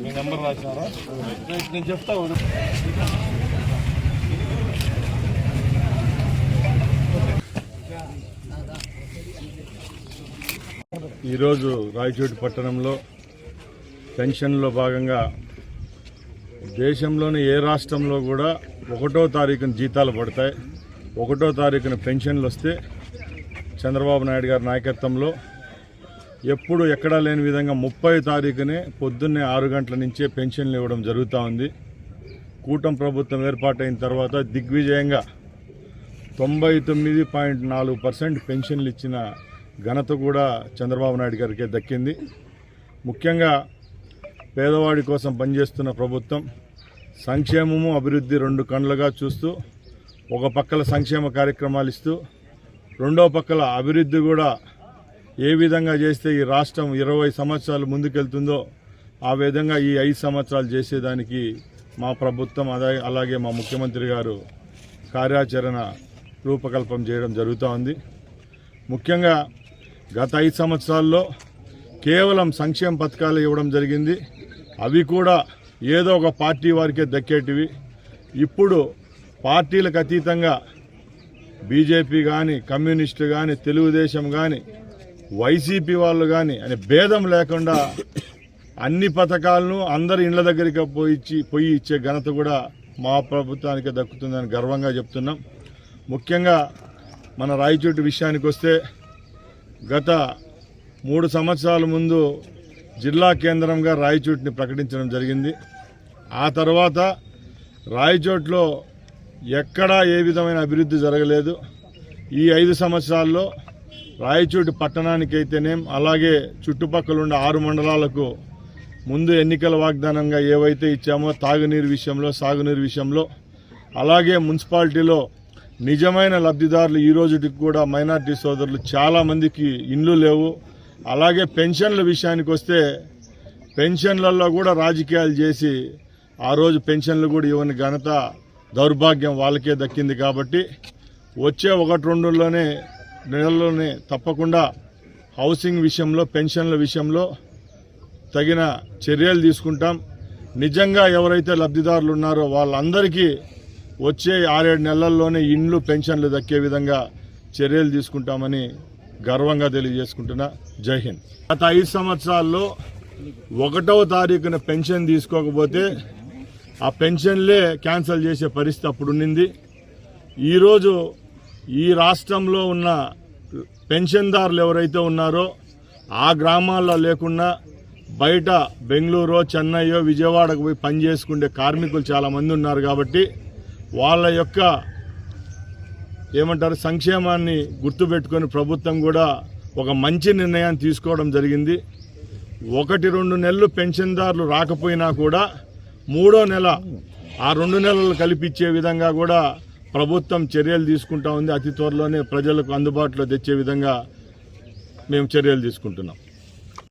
మీ number రాసినారా నేను చెప్తా ఈరోజు రాయచోటి పట్టణంలో పెన్షన్లో భాగంగా దేశంలోని ఏ రాష్ట్రంలో కూడా ఒకటో తారీఖున జీతాలు పడతాయి. ఒకటో తారీఖున పెన్షన్లు వస్తే చంద్రబాబు నాయుడు గారి నాయకత్వంలో ఎప్పుడు ఎక్కడా లేని విధంగా ముప్పై తారీఖునే పొద్దున్నే ఆరు గంటల నుంచే పెన్షన్లు ఇవ్వడం జరుగుతూ ఉంది. కూటమి ప్రభుత్వం ఏర్పాటైన తర్వాత దిగ్విజయంగా తొంభై తొమ్మిది పాయింట్ నాలుగు పర్సెంట్ పెన్షన్లు ఇచ్చిన ఘనత కూడా చంద్రబాబు నాయుడు గారికే దక్కింది. ముఖ్యంగా పేదవాడి కోసం పనిచేస్తున్న ప్రభుత్వం సంక్షేమము అభివృద్ధి రెండు కళ్ళుగా చూస్తూ ఒక పక్కల సంక్షేమ కార్యక్రమాలు ఇస్తూ రెండో పక్కల అభివృద్ధి కూడా ఏ విధంగా చేస్తే ఈ రాష్ట్రం ఇరవై సంవత్సరాలు ముందుకెళ్తుందో ఆ విధంగా ఈ ఐదు సంవత్సరాలు చేసేదానికి మా ప్రభుత్వం అదే అలాగే మా ముఖ్యమంత్రి గారు కార్యాచరణ రూపకల్పన చేయడం జరుగుతూ ఉంది. ముఖ్యంగా గత ఐదు సంవత్సరాల్లో కేవలం సంక్షేమ పథకాలు ఇవ్వడం జరిగింది. అవి కూడా ఏదో ఒక పార్టీ వారికే దక్కేటివి. ఇప్పుడు పార్టీలకు అతీతంగా బీజేపీ కానీ కమ్యూనిస్టు కానీ తెలుగుదేశం కానీ వైసీపీ వాళ్ళు కానీ అనే భేదం లేకుండా అన్ని పథకాలను అందరి ఇండ్ల దగ్గరికి పోయి ఇచ్చి- పోయి ఇచ్చే ఘనత కూడా మా ప్రభుత్వానికి దక్కుతుందని గర్వంగా చెప్తున్నాం. ముఖ్యంగా మన రాయచోటి విషయానికి వస్తే గత మూడు సంవత్సరాల ముందు జిల్లా కేంద్రంగా రాయచోటుని ప్రకటించడం జరిగింది. ఆ తర్వాత రాయచోట్లో ఎక్కడా ఏ విధమైన అభివృద్ధి జరగలేదు. ఈ ఐదు సంవత్సరాల్లో రాయచూటి పట్టణానికైతేనేం అలాగే చుట్టుపక్కల ఉన్న ఆరు మండలాలకు ముందు ఎన్నికల వాగ్దానంగా ఏవైతే ఇచ్చామో తాగునీరు విషయంలో సాగునీరు విషయంలో అలాగే మున్సిపాలిటీలో నిజమైన లబ్ధిదారులు ఈ రోజుకి కూడా మైనార్టీ సోదరులు చాలామందికి ఇండ్లు లేవు. అలాగే పెన్షన్ల విషయానికి వస్తే పెన్షన్లలో కూడా రాజకీయాలు చేసి ఆ రోజు పెన్షన్లు కూడా ఇవ్వని ఘనత దౌర్భాగ్యం వాళ్ళకే దక్కింది కాబట్టి వచ్చే ఒకటి రెండులోనే నెలల్లోనే తప్పకుండా హౌసింగ్ విషయంలో పెన్షన్ల విషయంలో తగిన చర్యలు తీసుకుంటాం. నిజంగా ఎవరైతే లబ్ధిదారులు ఉన్నారో వాళ్ళందరికీ వచ్చే ఆరేడు నెలల్లోనే ఇండ్లు పెన్షన్లు దక్కే విధంగా చర్యలు తీసుకుంటామని గర్వంగా తెలియజేసుకుంటున్నా. జై హింద్. గత ఐదు సంవత్సరాల్లో ఒకటవ తారీఖున పెన్షన్ తీసుకోకపోతే ఆ పెన్షన్లే క్యాన్సిల్ చేసే పరిస్థితి అప్పుడు ఈరోజు ఈ రాష్ట్రంలో ఉన్న పెన్షన్దారులు ఎవరైతే ఉన్నారో ఆ గ్రామాల్లో లేకుండా బయట బెంగళూరు చెన్నైయో విజయవాడకు పోయి పని చేసుకునే కార్మికులు చాలామంది ఉన్నారు కాబట్టి వాళ్ళ యొక్క ఏమంటారు సంక్షేమాన్ని గుర్తుపెట్టుకొని ప్రభుత్వం కూడా ఒక మంచి నిర్ణయాన్ని తీసుకోవడం జరిగింది. ఒకటి రెండు నెలలు పెన్షన్దారులు రాకపోయినా కూడా మూడో నెల ఆ రెండు నెలలు కల్పించే విధంగా కూడా ప్రభుత్వం చర్యలు తీసుకుంటా ఉంది. అతి త్వరలోనే ప్రజలకు అందుబాటులో తెచ్చే విధంగా మేము చర్యలు తీసుకుంటున్నాం.